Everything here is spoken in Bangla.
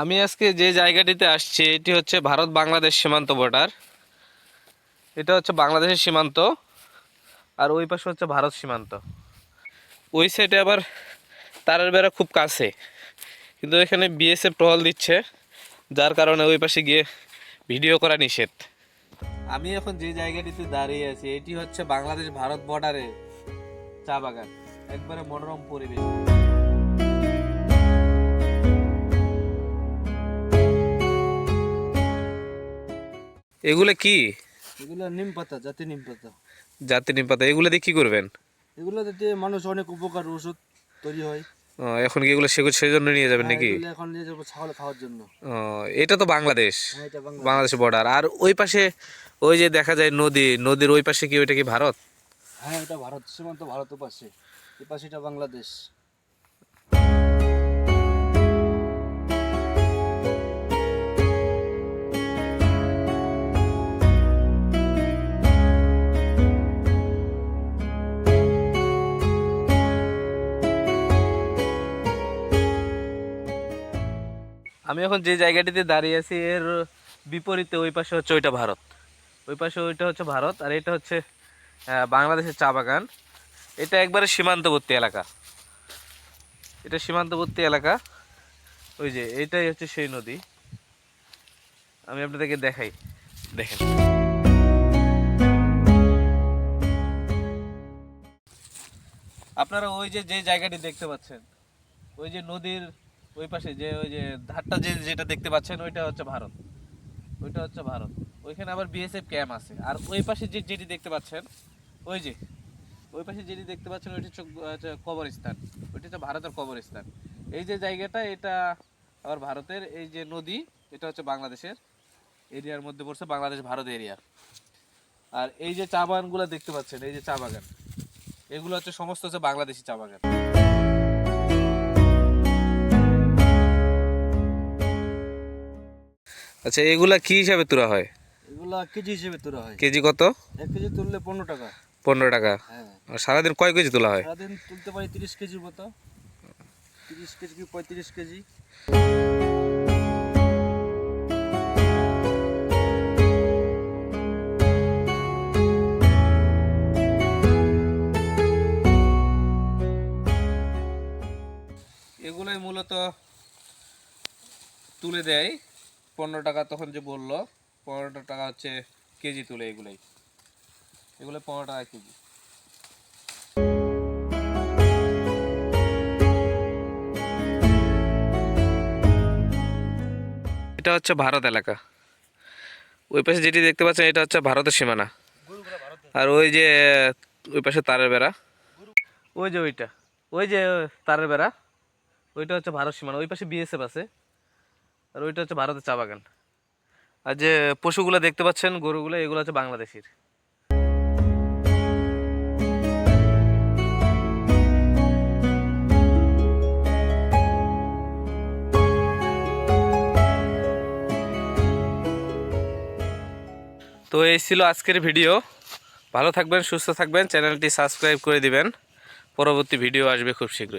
আমি আজকে যে জায়গাটিতে আসছি, এটি হচ্ছে ভারত বাংলাদেশ সীমান্ত বর্ডার এটা হচ্ছে বাংলাদেশের সীমান্ত, আর ওই পাশে হচ্ছে ভারত সীমান্ত। ওই সাইডে আবার তারের বেড়া খুব কাছে, কিন্তু এখানে বিএসএফ টহল দিচ্ছে, যার কারণে ওই পাশে গিয়ে ভিডিও করা নিষেধ। আমি এখন যে জায়গাটিতে দাঁড়িয়ে আছি, এটি হচ্ছে বাংলাদেশ ভারত বর্ডারে চা বাগান, একবারে মনোরম পরিবেশ। এগুলো কি? এগুলো নিম পাতা জাতি নিম পাতা। জাতি নিম পাতা এগুলো দিয়ে কি করবেন? এগুলো দিয়ে মানুষ অনেক উপকার ওষুধ তৈরি হয়। এখন কি এগুলো সেগুলো সেই জন্য নিয়ে যাবেন হ্যাঁ, নাকি? এগুলো এখন নিয়ে যাব ছাগল খাওয়ার জন্য। ও, এটা তো বাংলাদেশ। হ্যাঁ এটা বাংলা বাংলাদেশ বর্ডার আর ওই পাশে ওই যে দেখা যায় নদী নদীর ওই পাশে কি ওইটা কি ভারত? হ্যাঁ এটা ভারত সীমান্ত ভারতের পাশে। এই পাশে এটা বাংলাদেশ। আমি এখন যে জায়গাটিতে দাঁড়িয়ে আছি, এর বিপরীতে ওই পাশে হচ্ছে ওইটা ভারত। ওই পাশে ওইটা হচ্ছে ভারত, আর এটা হচ্ছে বাংলাদেশের চা বাগান। এটা একবারে সীমান্তবর্তী এলাকা। এটা সীমান্তবর্তী এলাকা। ওই যে এইটাই হচ্ছে সেই নদী। আমি আপনাদেরকে দেখাই। দেখেন। আপনারা ওই যে যে জায়গাটি দেখতে পাচ্ছেন, ওই যে নদীর ওই পাশে যে ওই যে ধারটা যে যেটা দেখতে পাচ্ছেন, ওইটা হচ্ছে ভারত। ওইটা হচ্ছে ভারত। ওইখানে আবার বিএসএফ ক্যাম্প আছে। আর ওই পাশে যে যেটি দেখতে পাচ্ছেন, ওই যে, ওই পাশে যেটি দেখতে পাচ্ছেন, ওইটা হচ্ছে কবরস্থান। ওইটা হচ্ছে ভারতের কবরস্থান। এই যে জায়গাটা, এটা আবার ভারতের। এই যে নদী, এটা হচ্ছে বাংলাদেশের এরিয়ার মধ্যে পড়ছে, বাংলাদেশ ভারত এরিয়া আর এই যে চা বাগানগুলো দেখতে পাচ্ছেন, এই যে চা বাগান। এগুলো হচ্ছে সমস্ত হচ্ছে বাংলাদেশি চা বাগান। আচ্ছা এগুলা কি হিসাবে তোলা হয়? এগুলা কেজি হিসেবে তোলা হয়। কেজি কত? এক কেজি তুললে পনেরো টাকা। পনেরো টাকা। হ্যাঁ। আর সারাদিন কয় কেজি তোলা হয়? সারাদিন তুলতে পারি তিরিশ কেজির মতো। তিরিশ কেজি কি পঁয়ত্রিশ কেজি? এগুলোই মূলত তুলে দেয়। পনেরো টাকা তখন যে বলল পনেরো টাকা হচ্ছে কেজি তুলে এগুলোই। এগুলো পনেরো টাকা কেজি। এটা হচ্ছে ভারত এলাকা। ওই পাশে যেটি দেখতে পাচ্ছেন এটা হচ্ছে ভারতের সীমানা। আর ওই যে ওই পাশে তারের বেড়া। ওই যে ওইটা। ওই যে তারের বেড়া ওইটা হচ্ছে ভারত সীমানা। ওই পাশে বিএসএফ আছে। আর ওইটা হচ্ছে ভারতের চা বাগান। আর যে পশুগুলো দেখতে পাচ্ছেন, গরুগুলো, এগুলো হচ্ছে বাংলাদেশের। তো এই ছিল আজকের ভিডিও। ভালো থাকবেন, সুস্থ থাকবেন, চ্যানেলটি সাবস্ক্রাইব করে দিবেন। পরবর্তী ভিডিও আসবে খুব শীঘ্রই।